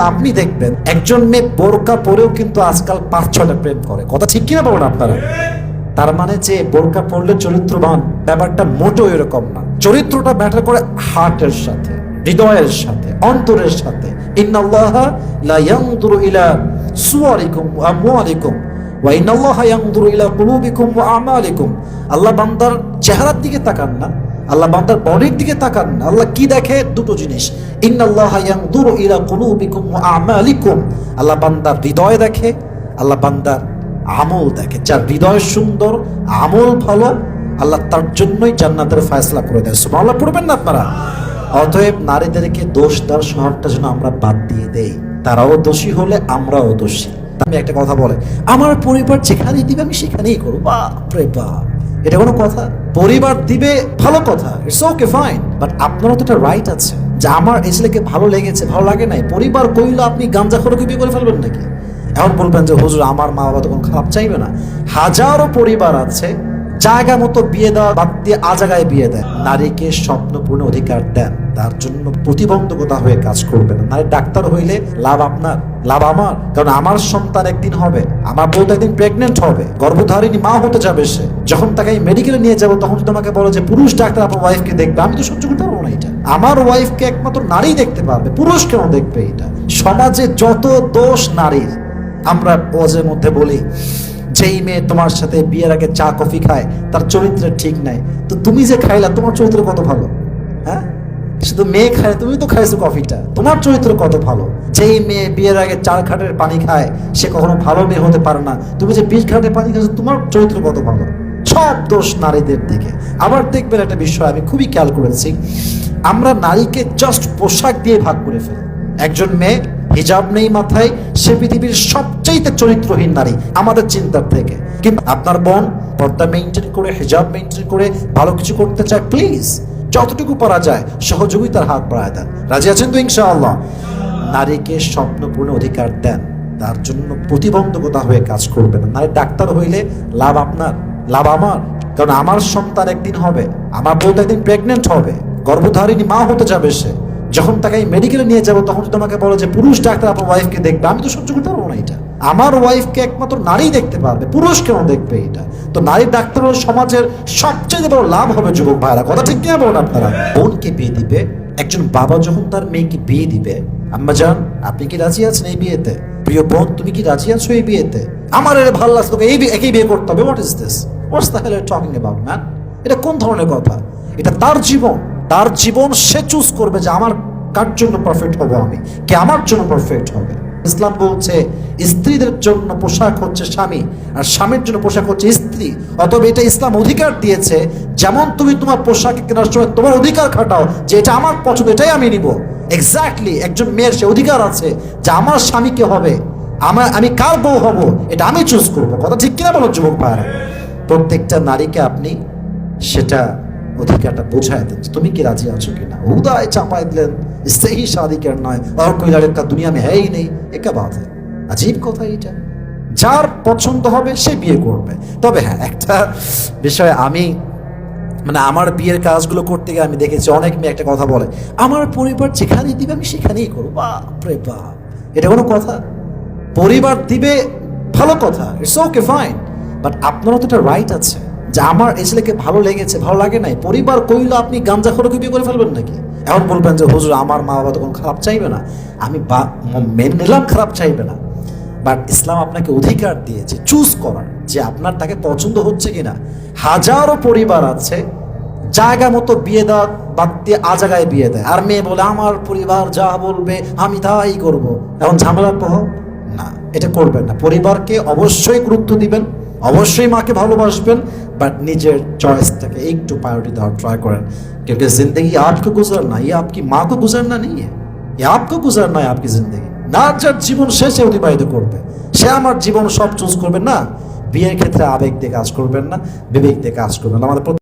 আপনি দেখবেন, একজন মেয়ে বোরকা পরেও কিন্তু আজকাল পাঁচ, ছয়টা প্রেম করে। কথা ঠিক কিনা বলুন আপনারা? তার মানে যে বোরকা পড়লে চরিত্রবান, ব্যাপারটা মোটেও এরকম না। চরিত্রটা ম্যাটার করে হার্টের সাথে, হৃদয়ের সাথে, অন্তরের সাথে। আল্লাহ বান্দার চেহারার দিকে তাকান না। আল্লাহ বান্দার বডির দিকে তাকান। আল্লাহ কি দেখে? দুটো জিনিস। আল্লাহ বান্দার হৃদয় দেখে, আল্লাহ বান্দার আমল দেখে। যার হৃদয় সুন্দর, আমল ভালো, আল্লাহ তার জন্যই জান্নাতের ফয়সলা করে দেয়। সুবহানাল্লাহ, পড়বেন না আপনারা? অতএব নারীদেরকে দোষ দেওয়ার স্বভাবটা যেন আমরা বাদ দিয়ে দেই। তারাও দোষী হলে আমরাও দোষী। আমি একটা কথা বলে, আমার পরিবার যেখানেই দিবে, আমি সেখানেই করব। বাপরে বাপ। এটা কোনো কথা? পরিবার দিবে ভালো কথা ইটস ওকে ফাইন বাট আপনারও তো একটা রাইট আছে, যে আমার এই ছেলেকে ভালো লেগেছে, ভালো লাগে নাই, পরিবার কইলো আপনি গাঞ্জা খরকে বিয়ে করে ফেলবেন নাকি? এখন বলবেন যে, হুজুর, আমার মা বাবা তখন খারাপ চাইবে না। হাজারো পরিবার আছে জায়গা মতো বিয়ে দেওয়া বাদ দিয়ে আজাগায় বিয়ে দেয়। নারীকে স্বপ্নপূর্ণ অধিকার দেন। তার জন্য প্রতিবন্ধকতা হয়ে কাজ করবে না। নারী ডাক্তার হইলে লাভ আপনার, লাভ আমার। কারণ আমার সন্তান একদিন হবে, আমার বউ একদিন প্রেগনেন্ট হবে। গর্ভধারিণী মা হতে যাবে সে। যখন তাকে আমি মেডিকেলে নিয়ে যাব, তখন তোমাকে বলো যে, পুরুষ ডাক্তার, আপনার ওয়াইফকে দেখবে? আমি তো সহ্য করতে পারব না এটা। আমার ওয়াইফকে একমাত্র নারী দেখতে পারবে। পুরুষ কেন দেখবে এটা? সমাজে যত দোষ নারীর, আমরা ওজের মধ্যে বলি যেই মেয়ে তোমার সাথে বিয়ের আগে চা, কফি খায়, তার চরিত্র ঠিক নাই। তো তুমি যে খাইলা, তোমার চরিত্র কত ভালো? হ্যাঁ? শুধু মেয়ে খায়, তুমি তো খাইছো কফিটা। তোমার চরিত্র কত ভালো? যেই মেয়ে বিয়ের আগে চার খাটের পানি খায়, সে কখনো ভালো মেয়ে হতে পারে না। তুমি যে বিশ খাটের পানি খাইছো, তোমার চরিত্র কত ভালো? সব দোষ নারীদের দিকে। আবার দেখবেন একটা বিষয়, আমি খুবই খেয়াল করেছি। আমরা নারীকে জাস্ট পোশাক দিয়ে ভাগ করে ফেলি। একজন মেয়ে হিজাব নেই মাথায়, সে পৃথিবীর সবচাইতে চরিত্রহীন নারী আমাদের চিন্তার থেকে। কিন্তু আপনার বোন পর্দা মেনটেন করে, হিজাব মেনটেন করে, ভালো কিছু করতে চায় প্লিজ যতটুকু পারা যায় সহযোগিতার হাত বাড়ায় দেন। রাজি আছেন তো ইনশাআল্লাহ? নারীকে স্বপ্নপূর্ণ অধিকার দেন, তার জন্য প্রতিবন্ধকতা হয়ে কাজ করবে না নারী ডাক্তার হইলে লাভ আপনার, লাভ আমার। কারণ আমার সন্তান একদিন হবে, আমার বউ একদিন প্রেগনেন্ট হবে, গর্ভধারিণী মা হতে যাবে সে। যখন তাকে মেডিকেলে নিয়ে যাব, তখন যদি আমাকে বলো যে, পুরুষ ডাক্তার, আপনার ওয়াইফকে দেখবে? আমি তো সহ্য করতে পারব না এটা। আমার ওয়াইফকে একমাত্র নারী দেখতে পারবে। পুরুষ কেন দেখবে এটা? তো নারী ডাক্তার হলে সমাজের সবচেয়ে বড় লাভ হবে, যুবক ভাইরা। কথা ঠিক কিনা বলুন আপনারা? বোনকে বিয়ে দিবে, একজন বাবা যখন তার মেয়েকে বিয়ে দিবে, আম্মা যান আপনি কি রাজি আছেন এই বিয়েতে? প্রিয় বোন, তুমি কি রাজি আছো এই বিয়েতে? আমার এটা ভালো লাগছে তোকে এই একই বিয়ে করতে হবে। What is this what's the hell talking about man এটা কোন ধরনের কথা? এটা তার জীবন। তার জীবন সে চুজ করবে যে আমার কার জন্য পারফেক্ট হব আমি? কে আমার জন্য পারফেক্ট হবে? ইসলাম বলছে, স্ত্রীদের জন্য পোশাক হচ্ছে স্বামী, আর স্বামীর জন্য পোশাক হচ্ছে স্ত্রী। অতএব এটা ইসলাম অধিকার দিয়েছে, যেমন তুমি তোমার পোশাক কেনার সময় তোমার অধিকার খাটাও যে এটা আমার পছন্দ, এটাই আমি নিব। এক্স্যাক্টলি একজন মেয়ের সে অধিকার আছে যে আমার স্বামীকে হবে? আমার, আমি কার বউ হব? এটা আমি চুজ করব। কথা ঠিক কিনা বলো, যুবক ভাইরা প্রত্যেকটা নারীকে আপনি সেটা অধিকারটা বোঝায় দেন তুমি কি রাজি আছো কিনা? না চাপাই দিলেন, সেই সাদিকার নয়, আর কই লড়কা দুনিয়া মে হ্যাই নেই একা বাদ আজীব কথা এটা যার পছন্দ হবে সে বিয়ে করবে। তবে হ্যাঁ একটা বিষয়ে আমি মানে আমার বিয়ের কাজগুলো করতে গিয়ে আমি দেখেছি, অনেক মেয়ে একটা কথা বলে, আমার পরিবার যেখানে দিবে আমি সেখানেই করব। বাপরে বাপ। এটা কোনো কথা? পরিবার দিবে, ভালো কথা ইটস ওকে ফাইন বাট আপনারও তো একটা রাইট আছে। যে আমার এই ছেলেকে ভালো লেগেছে, ভালো লাগে নাই, পরিবার কইলো আপনি গাঞ্জা খরকে বিয়ে করে ফেলবেন নাকি? এখন বলবেন যে, হুজুর, আমার মা বাবা তখন খারাপ চাইবে না। আমি মেনে নিলাম খারাপ চাইবে না। বাট ইসলাম আপনাকে অধিকার দিয়েছে চুজ করার যে আপনার তাকে পছন্দ হচ্ছে কিনা। হাজারো পরিবার আছে, জায়গা মতো বিয়ে দেওয়া বাদ দিয়ে আজাগায় বিয়ে দেয়। আর মেয়ে বলে, আমার পরিবার যা বলবে, আমি তাই করব। এখন ঝামেলার প্রভাব? না, এটা করবেন না। পরিবারকে অবশ্যই গুরুত্ব দিবেন। অবশ্যই মাকে ভালোবাসবেন বাট নিজের চয়েসটাকে একটু প্রায়োরিটি দেওয়ার ট্রাই করেন क्योंकि जिंदगी आपको गुजरना ये आपकी माँ को गुजरना नहीं है ये आपको गुजरना है आपकी जिंदगी না যার জীবন শেষে অতিবাহিত করবে সে আমার জীবন সব চুজ করবে না বিয়ের ক্ষেত্রে আবেগ দিয়ে কাজ করবেন না বিবেক দিয়ে কাজ করবেন আমাদের প্রত্যেক-